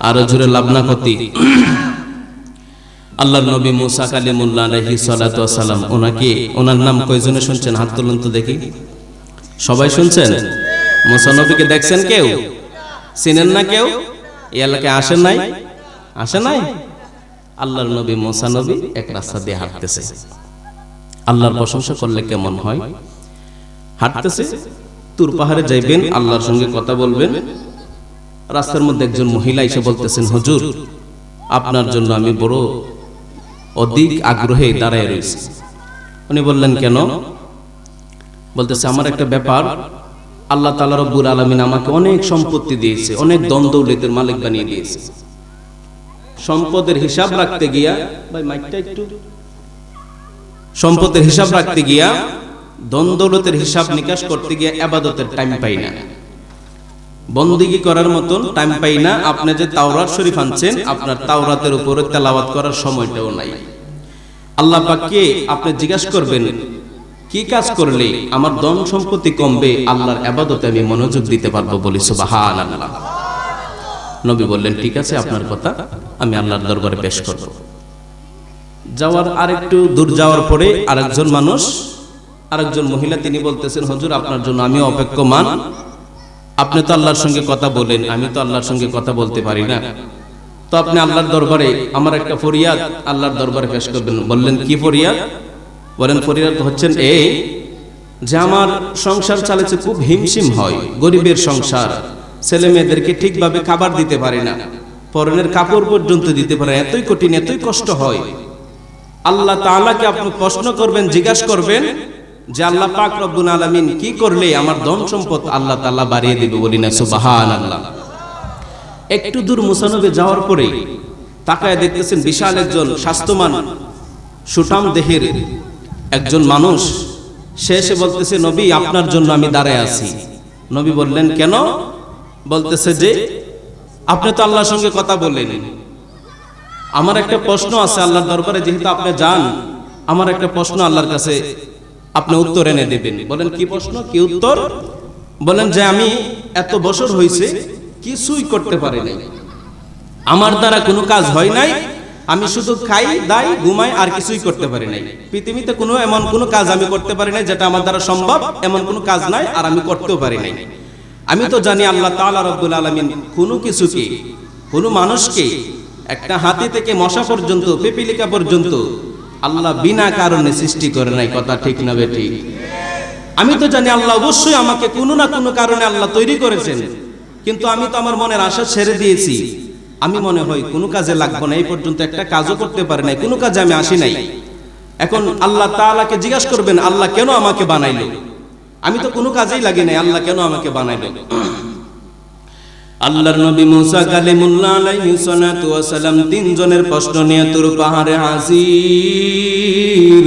আরও জোরে লাবনা ক্ষতি। আল্লাহর নবী মুসা আলাইহি সালাতু সালাম ওনাকে ওনার নাম কয়জনে শুনছেন? হাত তুলুন তো দেখি। সবাই শুনছেন? মুসা নবীকে দেখছেন কেউ? চিনেন না কেউ? এলাকায় আসেন নাই? আসে নাই? আল্লাহর নবী মুসা নবী এক রাস্তা দিয়ে হাঁটতেছে। আল্লাহর প্রশংসা করলে কেমন হয়? হাঁটতেছে। তুর পাহাড়ে যাইবেন, আল্লাহর সঙ্গে কথা বলবেন। রাস্তার মধ্যে একজন মহিলা এসে বলতেছেন, হুজুর, আপনার জন্য আমি বড় অধিক আগ্রহে দাঁড়ায় রয়েছি। উনি বললেন, কেন? বলতেছে, আমার একটা ব্যাপার। আল্লাহ তালা রব্বুল আলমিন আমাকে অনেক সম্পত্তি দিয়েছে, অনেক দ্বন্দ্বলেতের মালিক বানিয়ে দিয়েছে। সম্পদের হিসাব রাখতে গিয়া ভাই, মাইকটা একটু। সম্পদের হিসাব রাখতে গিয়া দ্বন্দ্বলতের হিসাব নিকাশ করতে গিয়া আবাদতের টাইম পাই না। বন্দিগি করার মতন টাইম পাই না। আপনি যে তাওরাত শরীফ আনছেন, আপনার তাওরাতের উপরে তেলাওয়াত করার সময়টাও নাই। আল্লাহ পাককে আপনি জিজ্ঞাসা করবেন, কি কাজ করলে আমার ধন সম্পত্তি কমবে? আল্লাহর আবাদতে আমি মনোযোগ দিতে পারব বলি সুবাহান আল্লাহ নবী বললেন, ঠিক আছে, আপনার কথা আমি আল্লাহর দরবারে পেশ করব। যাওয়ার আরেকটু দূর যাওয়ার পরে আরেকজন মানুষ, আরেকজন মহিলা, তিনি বলতেছেন, হুজুর, আপনার জন্য আমি অপেক্ষমান। আপনি তো আল্লাহর সঙ্গে কথা বলেন, আমি তো আল্লাহর সঙ্গে কথা বলতে পারি না। তো আপনি আল্লাহর দরবারে, আমার একটা ফরিয়াদ আল্লাহর দরবারে পেশ করবেন। বললেন, কি ফরিয়াদ? বলেন, ফরিয়াদ হচ্ছেন এই যে আমার সংসার চালাচ্ছে খুব হিমশিম হয়, গরিবের সংসার, ছেলে মেয়েদেরকে ঠিকভাবে খাবার দিতে পারে না, পরনের কাপড় পর্যন্ত দিতে পারে। এতই কঠিন, এতই কষ্ট হয়। আল্লাহ তাআলাকে আপনি প্রশ্ন করবেন, জিজ্ঞাসা করবেন যে আল্লাহ পাক রব্বুল আলামিন কি করলে আমার ধন সম্পদ আল্লাহ তাআলা বাড়িয়ে দিবে বলি না, সুবহানাল্লাহ। একটু দূর মুসানবে যাওয়ার পরে তাকায় দেখতেছেন বিশাল একজন স্বাস্থ্যমান সুঠাম দেহের একজন মানুষ। সে এসে বলতেছে, নবী, আপনার জন্য আমি দাঁড়ায় আছি। নবী বললেন, কেন? বলতেছে যে, আপনি তো আল্লাহর সঙ্গে কথা বললেন আমার একটা প্রশ্ন আছে আল্লাহর দরবারে, যেহেতু আপনি যান, আমার একটা প্রশ্ন আল্লাহর কাছে আপনি উত্তর এনে দেবেন। বলেন, কি প্রশ্ন? কি উত্তর? বলেন যে, আমি এত বছর হয়েছে কিছুই করতে পারি নাই। আমার দ্বারা কোনো কাজ হয় নাই। আমি শুধু খাই, দাই, ঘুমাই আর কিছুই করতে পারি নাই। পৃথিবীতে কোনো এমন কোনো কাজ আমি করতে পারি নাই যেটা আমার দ্বারা সম্ভব, এমন কোনো কাজ নাই আর আমি করতেও পারি নাই। আমি তো জানি আল্লাহ তাআলা রব্বুল আলামিন কোনো কিছুকে, কোনো মানুষকে একটা হাতি থেকে মশা পর্যন্ত পেপিলিকা পর্যন্ত আল্লাহ বিনা কারণে সৃষ্টি করে নাই, কথা ঠিক না ঠিক? আমি তো জানি আল্লাহ অবশ্যই আমাকে কোনো না কোনো কারণে আল্লাহ তৈরি করেছেন, কিন্তু আমি তো আমার মনের আশা ছেড়ে দিয়েছি। আমি মনে হয় কোনো কাজে লাগবো না, এই পর্যন্ত একটা কাজও করতে পারি নাই, কোনো কাজে আমি আসি নাই। এখন আল্লাহ তাআলাকে জিজ্ঞাসা করবেন, আল্লাহ কেন আমাকে বানাইলো? আমি তো কোনো কাজেই লাগি নাই, আল্লাহ কেন আমাকে বানাইলো? আল্লাহর নবী মুসা কালিমুল্লাহ আলাইহি সালাতু ওয়া সালাম তিনজনের প্রশ্ন নিয়ে তুর পাহাড়ে হাজির।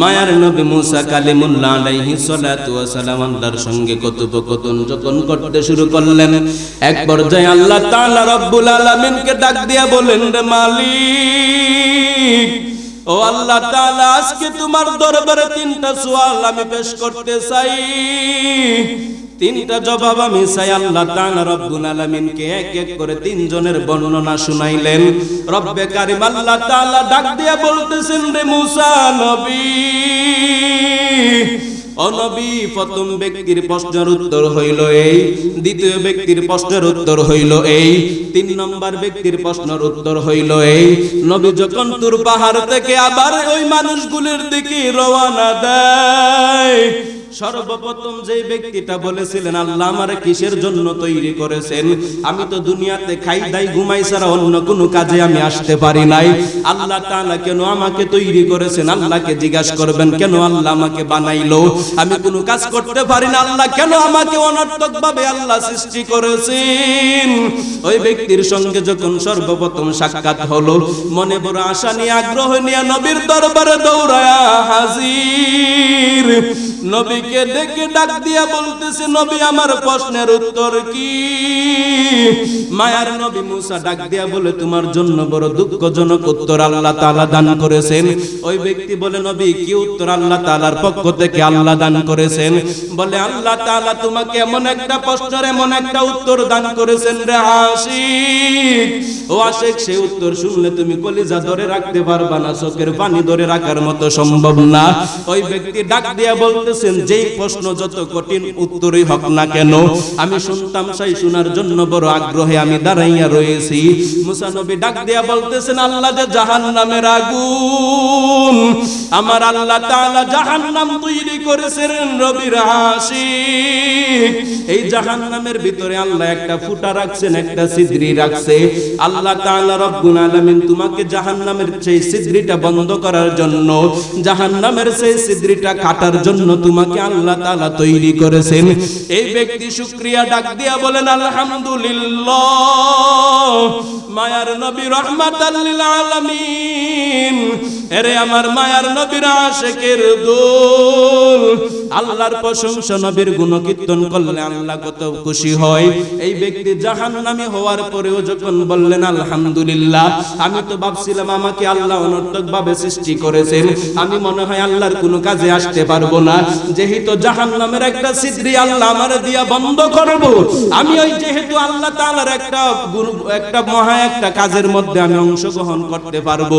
মায়ার নবী মুসা কালিমুল্লাহ আলাইহি সালাতু ওয়া সালাম আল্লাহর সঙ্গে কথোপকথন যখন করতে শুরু করলেন, এক পর্যায়ে আল্লাহ তাআলা রব্বুল আলামিনকে ডাক দিয়া বলেন, রে মালিক, ও আল্লাহ তাআলা, আজকে তোমার দরবারে তিনটা সওয়াল আমি পেশ করতে চাই। তিনটা জবাব আমি চাই। আল্লাহ তাআলা রব্বুল আলামিনকে এক এক করে তিনজনের বর্ণনা শুনাইলেন। রব্বে কারিম আল্লাহ তাআলা ডাক দিয়া বলতেছেন, রে মুসা নবী অনবী প্রথম ব্যক্তির প্রশ্নের উত্তর হইল এই, দ্বিতীয় ব্যক্তির প্রশ্নের উত্তর হইল এই, তিন নম্বর ব্যক্তির প্রশ্নের উত্তর হইল এই। নবী যখন তুর পাহাড় থেকে আবার ওই মানুষগুলির দিকে রওনা দেয় সর্বপ্রথম যে ব্যক্তিটা বলেছিলেন, আল্লাহ আমারে কিসের জন্য তৈরি করেছেন? আমি তো দুনিয়াতে খাই দাই ঘুমাই ছাড়া অন্য কোনো কাজে আমি আসতে পারি নাই। আল্লাহ তাআলা কেন আমাকে তৈরি করেছেন? আল্লাহকে জিজ্ঞাসা করবেন, কেন আল্লাহ আমাকে বানাইলো? আমি কোনো কাজ করতে পারি না। আল্লাহ কেন আমাকে অনর্থক ভাবে আল্লাহ সৃষ্টি করেছেন? ওই ব্যক্তির সঙ্গে যখন সর্বপ্রথম সাক্ষাৎ হলো, মনে বড় আশা নিয়ে, আগ্রহ নিয়ে নবীর দরবারে দৌড়ায়া হাজির। নবীকে ডেকে ডাক দিয়া বলতেছে, নবী, আমার প্রশ্নের উত্তর কি? মায়ার নবী মুসা ডাক দিয়া বলে, তোমার জন্য বড় দুঃখজনক উত্তর আল্লাহ তাআলা দান করেছেন। ওই ব্যক্তি বলে, নবী, কি উত্তর আল্লাহ তাআলার পক্ষ থেকে আল্লাহ দান করেছেন? বলে, আল্লাহ তাআলা তোমাকে এমন একটা প্রশ্নের, এমন একটা উত্তর দান করেছেন রে আশিক। ও আশিক সেই উত্তর শুনলে তুমি কলিজা ধরে রাখতে পারবা না, চোখের পানি ধরে রাখার মতো সম্ভব না। ওই ব্যক্তি ডাক দিয়া বলতেছেন যেই প্রশ্ন যত কঠিন উত্তরই হোক না কেন, আমি শুনতাম সেই শোনার জন্য বড় আগ্রহে আমি দাঁড়াইয়া রয়েছি। মুসা নবী ডাক দিয়া বলতেছেন, আল্লাহ যে জাহান্নামের আগুন, আমার আল্লাহ তাআলা জাহান্নাম তৈরি করেছেন রবির আশিক এই জাহান্নামের ভিতরে আল্লাহ একটা ফুটা রাখছেন, একটা সিদরি রাখছে। আল্লাহ তাআলা রব্বুল আলামিন তোমাকে জাহান্নামের সেই সিদরিটা বন্ধ করার জন্য, জাহান্নামের সেই সিদরিটা কাটার জন্য তোমাকে আল্লাহ তাআলা তৈরি করেছেন। এই ব্যক্তি শুকরিয়া ডাক দিয়া বলেন, আলহামদুলিল্লাহ, মায়ার নবী রহমাতাল লিল আলামিন। আমার মায়ার নবীর আশেকের দোল আল্লাহর প্রশংসা নবীর গুণকীর্তন করলে আল্লাহ কত খুশি হয়। এই ব্যক্তি জাহান্নামী হওয়ার পরেও যখন বললেন, আলহামদুলিল্লাহ আমি তো ভাবছিলাম আমাকে আল্লাহ অনর্থক ভাবে সৃষ্টি করেছেন। আমি মনে হয় আল্লাহর কোনো কাজে আসতে পারব না। যেহেতু জাহান্নামের একটা সিদ্রি আল্লাহ আমার দিয়া বন্ধ করব। আমি ওই যেহেতু আল্লাহ তাআলার একটা একটা মহা, একটা কাজের মধ্যে আমি অংশগ্রহণ করতে পারব।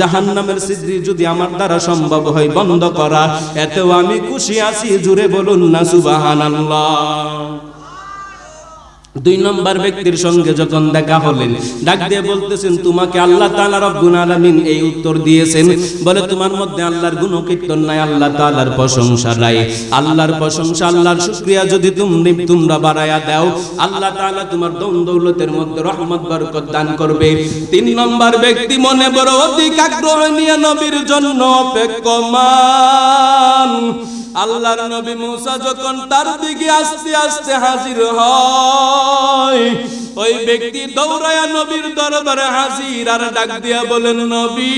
জাহান্নামের সিদ্রি যদি আমার দ্বারা সম্ভব হয় বন্ধ করা। এতেও আমি খুশি আছি। জুড়ে বলুন না সুবহানাল্লাহ। দুই নম্বর ব্যক্তির সঙ্গে যখন দেখা হলেন, ডাক দিয়ে বলতেছেন, তোমাকে আল্লাহ তাআলা রব্বুল আলামিন এই উত্তর দিয়েছেন। বলে, তোমার মধ্যে আল্লাহর গুণকীর্তন নাই, আল্লাহ তাআলার প্রশংসা নাই। আল্লাহর প্রশংসা, আল্লাহর শুকরিয়া যদি তুমি, তোমরা বাড়ায়া দাও, আল্লাহ তাআলা তোমার দম দৌলতের মধ্যে রহমত, বরকত দান করবে। তিন নম্বর ব্যক্তি মনে বড় অধিক আগ্রহ নিয়ে নবীর জন্য অপেক্ষমান। আল্লাহর নবী মুসা যখন তার দিকে আস্তে আস্তে হাজির হয়, ওই ব্যক্তি দৌড়ায়া নবীর দরবারে হাজির আর ডাক দিয়া বলেন, নবী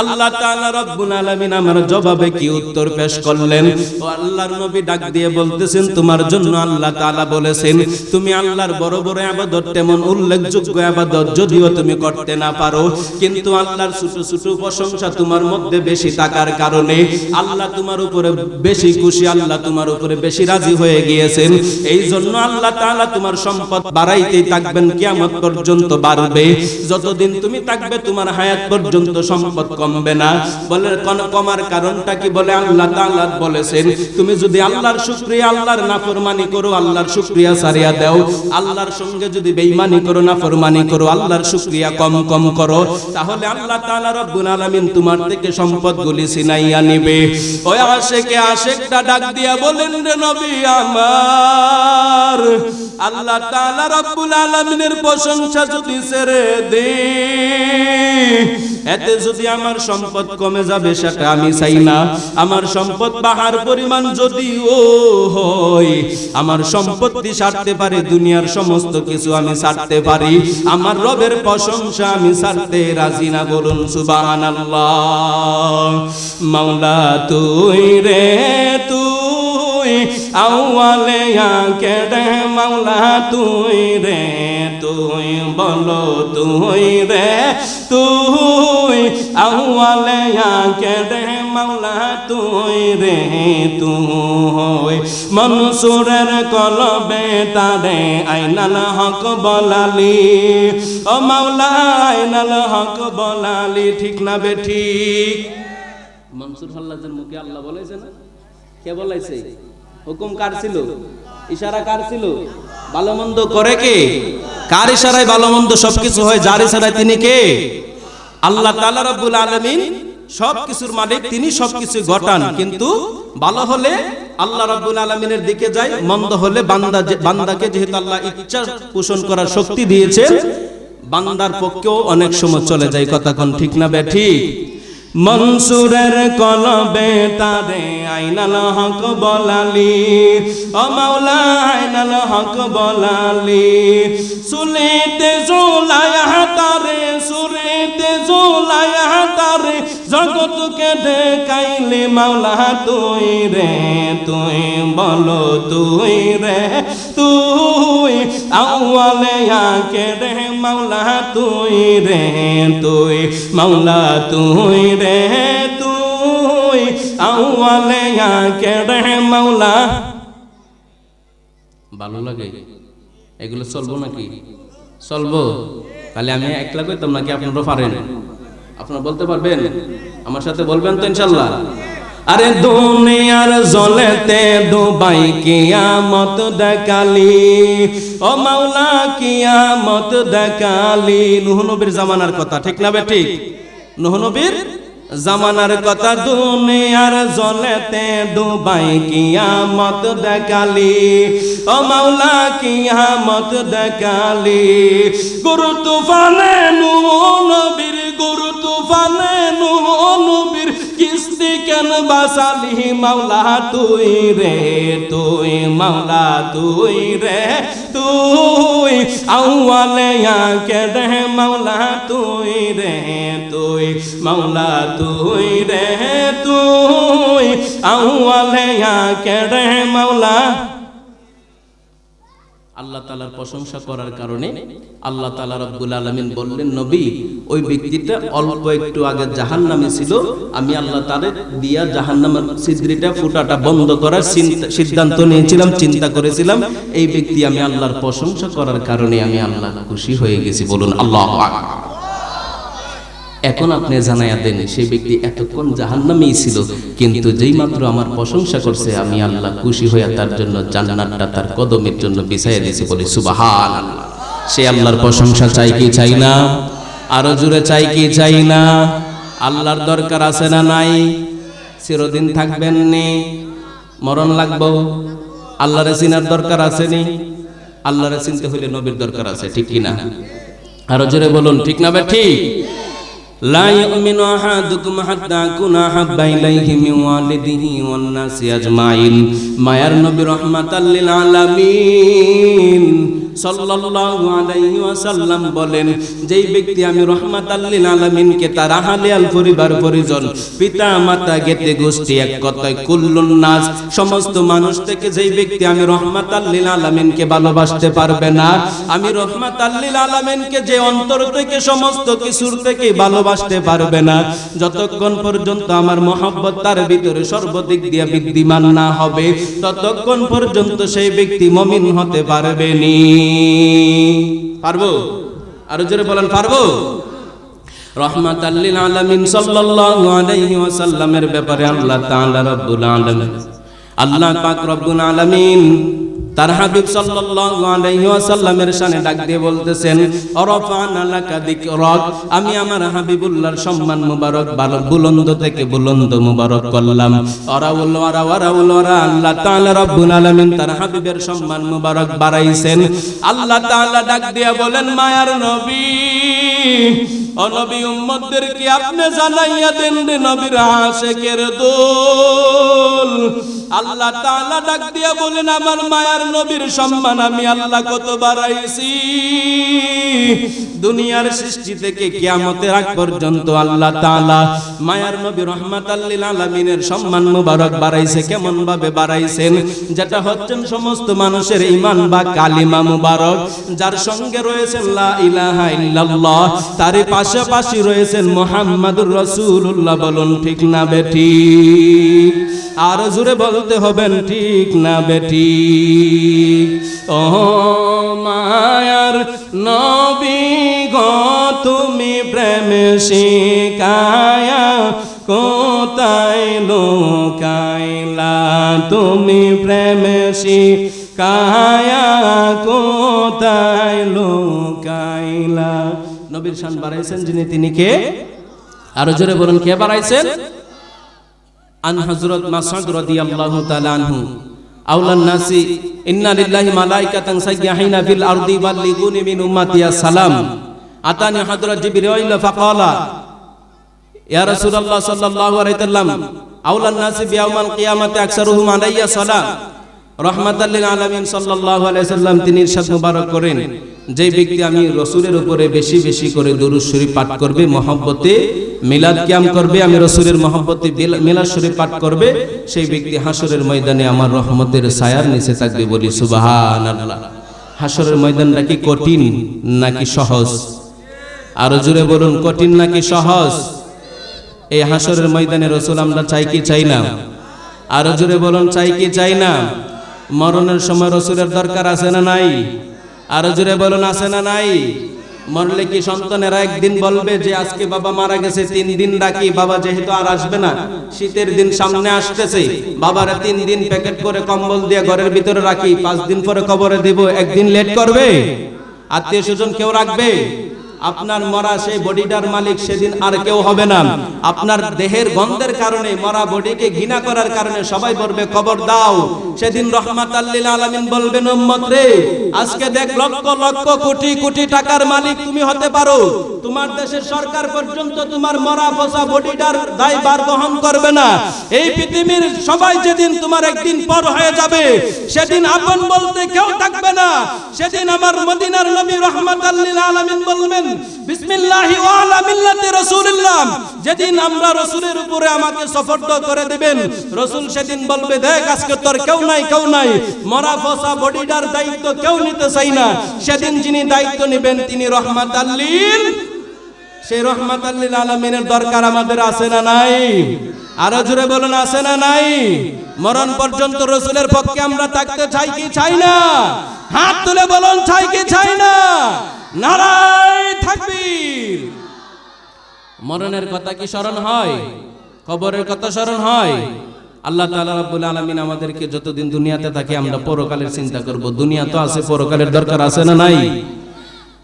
আল্লাহ তাআলা রব্বুল আলামিন আমার জবাবে কি উত্তর পেশ করলেন? ও আল্লাহর নবী ডাক দিয়ে বলতেছেন, তোমার জন্য আল্লাহ তাআলা বলেছেন, তুমি আল্লাহর বড় বড় ইবাদত তেমন উল্লেখযোগ্য ইবাদত যদিও তুমি করতে না পারো। কিন্তু আল্লাহর ছোট ছোট প্রশংসা তোমার মধ্যে বেশি থাকার কারণে আল্লাহ তোমার উপরে বেশি খুশি, আল্লাহ তোমার উপরে বেশি রাজি হয়ে গিয়েছেন। এই জন্য আল্লাহ তাআলা তোমার সম্পদ বাড়াইতেই থাকবেন, কিয়ামত পর্যন্ত বাড়বে। যতদিন তুমি থাকবে, তোমার হায়াত পর্যন্ত সম্পদ কমবে না। বলে কমার কারণটা কি? বলে, আল্লাহ তাআলা বলেছেন, তুমি যদি আল্লাহর শুকরিয়া, আল্লাহর নাফরমানি করো, আল্লাহর শুকরিয়া সারিয়া দাও। আল্লাহর সঙ্গে যদি বেঈমানি করো, নাফরমানি করো, আল্লাহর শুকরিয়া কম কম করো, তাহলে আল্লাহ তাআলা রব্বুল আলামিন তোমার থেকে সম্পদগুলি ছিনাইয়া নিবে। ওই আশেকে আশেকটা ডাক দিয়া বলেন, রে নবী আমার, আল্লাহ তাআলা রব্বুল আলামিনের প্রশংসা যদি ছেড়ে দে এতে যদি আমার সম্পদ কমে যাবে সেটা আমি চাই না। আমার সম্পদ বাহার পরিমাণ যদিও হয়, আমার সম্পত্তি সারতে পারে, দুনিয়ার সমস্ত কিছু আমি সারতে পারি। আমার রবের প্রশংসা আমি সারতে রাজি না, বলুন সুবহানাল্লাহ। মাওলা তুই রে, তুই আউয়ালে আকে রে মাওলা তুই রে, তুই বলো তুই রে, তুই আউয়ালে রে মাওলা তুই রে, তুই মনসুরের কলবে তারে আইনাল হক বলালি। ও মাওলা, আইনাল হক বলালি, ঠিক না বে ঠিক? মনসুর হাল্লাজের মুখে আল্লাহ বলেছে না? কে বলাইছে হুকুম কার ছিল? ইশারা কার ছিল? ভালো মন্দ করে কে? কার ইশারায় ভালো মন্দ সবকিছু হয়? যার ইশারায় তিনি কে? আল্লাহ তাআলা রাব্বুল আলামিন সবকিছুর মালিক, তিনি সবকিছু ঘটান কিন্তু ভালো হলে আল্লাহ রাব্বুল আলামিনের দিকে যায়, মন্দ হলে বান্দা বান্দাকে যেহেতু আল্লাহ ইচ্ছা পোষণ করার শক্তি দিয়েছেন, বান্দার পক্ষেও অনেক সময় চলে যায়। কথা ঠিক না বে ঠিক? মনসুরের কলবে তারে আইনাল হক বলালি। ও মাওলা আইনাল হক বলালি। সুলেতে জোলায়া তারে সুরিতে জোলায়া তারে জগৎকে দেখাইলে মাওলা তুই রে, তুই বলো তুই রে, তুই আউয়ালে আকে রে মাওলা তুই রে, তুই মাওলা তুই রে, তুই আউয়ালে আকে রে মাওলা। ভালো লাগে? এগুলো চলবো নাকি? চলবো। তাহলে আমি একলা কইতাম নাকি আপনারা পারেন? আপনারা বলতে পারবেন? আমার সাথে বলবেন তো ইনশাল্লাহ আরে দুনিয়ার জলেতে ডুবাই কিয়ামত দেখালি, ও মাওলা কিয়ামত দেখালি। নুহ নবীর জামানার কথা, ঠিক না বে ঠিক? নুহ নবীর জামানার কথা দুনিয়ার জলেতে ডুবাই কিয়ামত দেখালি। ও মাওলা কিয়ামত দেখালি। গুরু তুফানে নু নবীর গুরু তুফানে কিস্তি কেন বাসালি মাওলা তুই রে, তুই মাওলা তুই রে, তুই আউয়ালে আকে রে মাওলা তুই রে, তুই মাওলা তুই রে, তুই আউয়ালে আকে রে মাওলা আল্লাহ তালার প্রশংসা করার কারণে আল্লাহ তালা রব্বুল আলমিন বললেন, নবী, ওই ব্যক্তিটা অল্প একটু আগে জাহান নামে ছিল। আমি আল্লাহ তালে দিয়া জাহান নামের সিদ্রিটা ফুটাটা বন্ধ করার সিদ্ধান্ত নিয়েছিলাম, চিন্তা করেছিলাম। এই ব্যক্তি আমি আল্লাহর প্রশংসা করার কারণে আমি আল্লাহ খুশি হয়ে গেছি। বলুন, আল্লাহ এখন আপনি জানাইয়া দেন সেই ব্যক্তি এতক্ষণ জাহান্নামেই ছিল, কিন্তু যেই মাত্র আমার প্রশংসা করছে, আমি আল্লাহ খুশি হইয়া তার জন্য জান্নাতটা তার কদমের জন্য বিছাইয়া দিয়েছি বলি সুবাহান সে আল্লাহর প্রশংসা চাই কি চাই না? আরও জুড়ে চাই কি চাই না? আল্লাহর দরকার আছে না নাই? চিরদিন থাকবেন নি। মরণ লাগবো। আল্লাহরে চিনার দরকার আছে নি? আল্লাহরে চিনতে হইলে নবীর দরকার আছে, ঠিক কিনা? আরও জোরে বলুন, ঠিক না বে, ঠিক? لا يؤمن أحدكم حتى أكون أحب إليه من والده والناس أجمعين ما يرنب رحمة للعالمين ওয়াসাল্লাম বলেন, যেই ব্যক্তি আমি পরিজন, পিতা, মাতা গোষ্ঠী, এক সমস্ত মানুষ থেকে যেই ব্যক্তি আমি ভালোবাসতে পারবে না, আমি রহমাতাল লিল আলামিনকে যে অন্তর থেকে, সমস্ত কিছুর থেকে ভালোবাসতে পারবে না, যতক্ষণ পর্যন্ত আমার মহব্বত তার ভিতরে সর্বদিক দিয়ে বিদ্যমান না হবে, ততক্ষণ পর্যন্ত সেই ব্যক্তি মমিন হতে পারবে নি। পারব? আরও জোরে বলেন, পারব? রহমাত আল্লিল আলামিন সাল্লাল্লাহু আলাইহি ওয়াসাল্লামের ব্যাপারে আল্লাহ তাআলা রব্বুল আলামিন, আল্লাহ পাক রব্বুল আলামিন তার হাবিব সাল্লাল্লাহু আলাইহি ওয়াসাল্লামের শানে ডাক দিয়ে বলতেছেন, অরফানা লাকা যিকরাক আমি আমার হাবিবুল্লাহর সম্মান মুবারক বুলন্দ থেকে বুলন্দ মুবারক করলাম। অরাউল ওয়ারা ওয়ারাউল ওয়ারা, আল্লাহ তাআলা রব্বুল আলামিন তার হাবিবের সম্মান মুবারক বাড়াইছেন। আল্লাহ তাআলা ডাক দিয়ে বলেন, মায়ার নবী, ও নবী উম্মতদেরকে আপনি জানাইয়া দেন রে নবীর আশেকের দোল। আল্লাহ তাআলা ডাক দিয়া বলেন, আমার মায়ার নবীর সম্মান আমি আল্লাহ কত বাড়াইছি? দুনিয়ার সৃষ্টি থেকে কিয়ামতের আগ পর্যন্ত আল্লাহ তাআলা মায়ার নবী লিল আলামিনের সম্মান মুবারক বাড়াইছে কেমন ভাবে বাড়াইছেন? যেটা হচ্ছেন সমস্ত মানুষের ঈমান বা কালিমা মুবারক। যার সঙ্গে রয়েছেন লা ইলাহা ইল্লাল্লাহ, তারই পাশাপাশি রয়েছেন মুহাম্মাদুর রাসূলুল্লাহ। বলুন, ঠিক না বেঠি আর জোরে বলতে হবেন ঠিক না বেটি? ও মায়ার নবী গো, তুমি প্রেম শিকায়া কোথায় লোকাইলা? তুমি প্রেম শিকায়া কোথায় লোকাইলা? নবীর শান বাড়াইছেন যিনি, তিনি কে? আরও জোরে বলুন, কে বাড়াইছেন? আন হযরত মাসউদ রাদিয়াল্লাহু তাআলা আনহু। আউলান নাসি ইন্না লিল্লাহি মালাইকাতান সাইয়্যাহিনা ফিল আরদি বাল্লিগুনি মিন উম্মতি সালাম। আতানি হযরত জিবরাইল ফাকালা ইয়া রাসূলুল্লাহ সাল্লাল্লাহু আলাইহি ওয়াসাল্লাম আউলান নাসি বিয়াউমাল কিয়ামাতি আকসারুহুম আলাইয়া সালাম। রহমাতাল লিল আলামিন সাল্লাল্লাহু আলাইহি ওয়াসাল্লাম তিনি ইরশাদ মুবারক করেন যে ব্যক্তি আমি রসুলের উপরে বেশি বেশি করে দরুদ শরীফ পাঠ করবে, মহব্বতে মিলাদ ক্যাম করবে, আমি রসুলের মহব্বতে মিলাদ শরীফ পাঠ করবে, সেই ব্যক্তি হাসরের ময়দানে আমার রহমতের ছায়ার নিচে থাকবে বলি সুবাহান হাসরের ময়দানটা কি কঠিন, নাকি সহজ? আরও জুড়ে বলুন, কঠিন নাকি সহজ? এই হাসরের ময়দানে রসুল আমরা চাই কি চাই না? আরও জোরে বলুন, চাই কি চাই না? মরণের সময় রসুলের দরকার আছে না নাই? আরও জোরে বলুন, আছে না নাই? মরলে কি সন্তানেরা একদিন বলবে যে আজকে বাবা মারা গেছে, তিন দিন রাখি বাবা যেহেতু আর আসবে না, শীতের দিন সামনে আসতেছে, বাবারা তিন দিন প্যাকেট করে কম্বল দিয়ে ঘরের ভিতরে রাখি, পাঁচ দিন পরে কবরে দেব, একদিন লেট করবে? আত্মীয় স্বজন কেউ রাখবে? আপনার মরা সেই বডিটার মালিক সেদিন আর কেউ হবে না। আপনার দেহের গন্ধের কারণে মরা বডিকে ঘৃণা করার কারণে সবাই বলবে কবর দাও। সেদিন রহমাত আল্লিল আলামিন বলবেন রে, আজকে দেখ লক্ষ লক্ষ কোটি কোটি টাকার মালিক তুমি হতে পারো। তোমার দেশের সরকার পর্যন্ত তোমার মরা পচা বডিটার দায়ভার বহন করবে না। এই পৃথিবীর সবাই যেদিন তোমার একদিন পর হয়ে যাবে, সেদিন আপন বলতে কেউ থাকবে না। সেদিন আমার মদিনার নবী রহমাত আল্লিল আলামিন বলবেন বিসমিল্লাহি ওয়া আলা মিল্লাতি রাসূলিল্লাহ। যেদিন আমরা উপরে আমাকে করে দিবেন বলবে তোর কেউ নাই কেউ নাই। মরা দায়িত্ব কেউ নিতে চাই না। যিনি দায়িত্ব তিনি রহমাত আল্লিল। সেই রহমাত আল্লিল আলমিনের দরকার আমাদের আছে না নাই? আরও জুড়ে বলুন, আছে না নাই? মরণ পর্যন্ত রসুলের পক্ষে আমরা থাকতে চাই কি চাই না? হাত তুলে বলুন, চাই কি চাই না? নারায় থাকবীর। মরণের কথা কি স্মরণ হয়? কবরের কথা স্মরণ হয়? আল্লাহ তাআলা রাব্বুল আলামিন আমাদেরকে যতদিন দুনিয়াতে থাকি আমরা পরকালের চিন্তা করব। দুনিয়া তো আছে পরকালের দরকার আছে না নাই?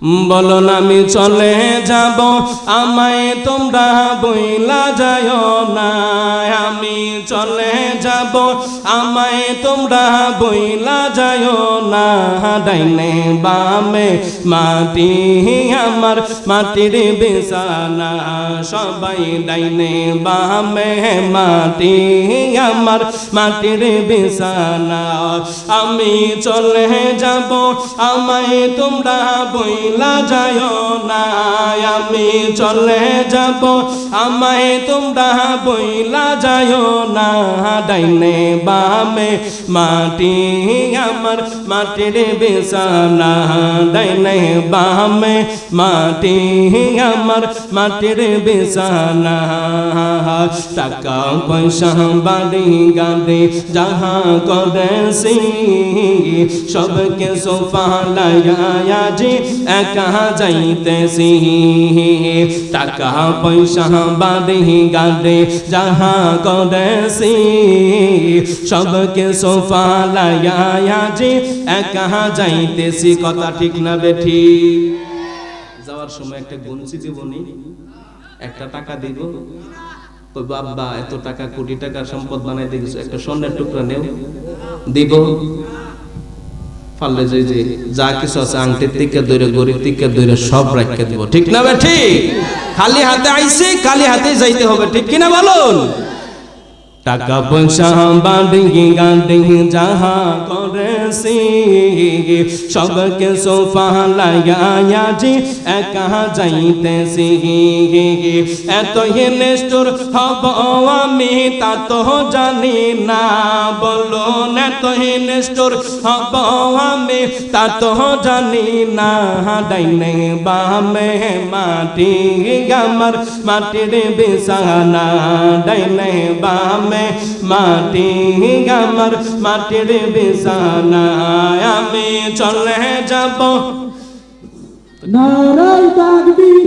বলো আমি চলে যাব। আমায় তোমরা বইলা যায় না। আমি চলে যাব। আমায় তোমরা বইলা যায় না। ডাইনে বামে মাটি, আমার মাটির বিছানা। সবাই ডাইনে বামে মাটি, আমার মাটির বিছানা। আমি চলে যাব। আমায় তোমরা বইলা যায় না, আমি চলে যাব। আমায় তোমরা বইলা যায় না, ডাইনে বামে মাটি আমার, মাটির বিছানা। ডাইনে বামে মাটি আমার, মাটির বিছানা। টাকা পয়সা বাড়ি গাড়ি যাহা করেছি সবকে সোফা লাগায়া যে একা যাইতেছি টাকা পয়সা বাড়ি গাড়ি যাহা করেছি সবকে সোফা লাগায়া যে একা যাইতেছি কথা ঠিক না বেঠি যাওয়ার সময় একটা গুনছি জীবনী একটা টাকা দিব ওই বাবা এত টাকা কোটি টাকার সম্পদ বানাই দিয়েছ একটা স্বর্ণের টুকরা নেও দিব পারলে যে যে যা কিছু আছে আংটির থেকে দৈরে গরিব থেকে দৈরে সব রাখিয়ে দিব। ঠিক না বে? ঠিক? খালি হাতে আইছি, খালি হাতে যাইতে হবে। ঠিক কিনা বলুন? টাকা পয়সা, বাঁধি গাড়ি যাহা করেছি সবকে সোফা লাগায়া যে একা যাইতেছি এত নিষ্ঠুর হব আমি তা তো জানি না বলুন এত নিষ্ঠুর হব আমি তা তো জানি না ডাইনে বামে মাটি আমার মাটির বিছানা ডাইনে বামে মাটি আমার মাটির বিছানা আমি চলে যাব নারায় তাকবীর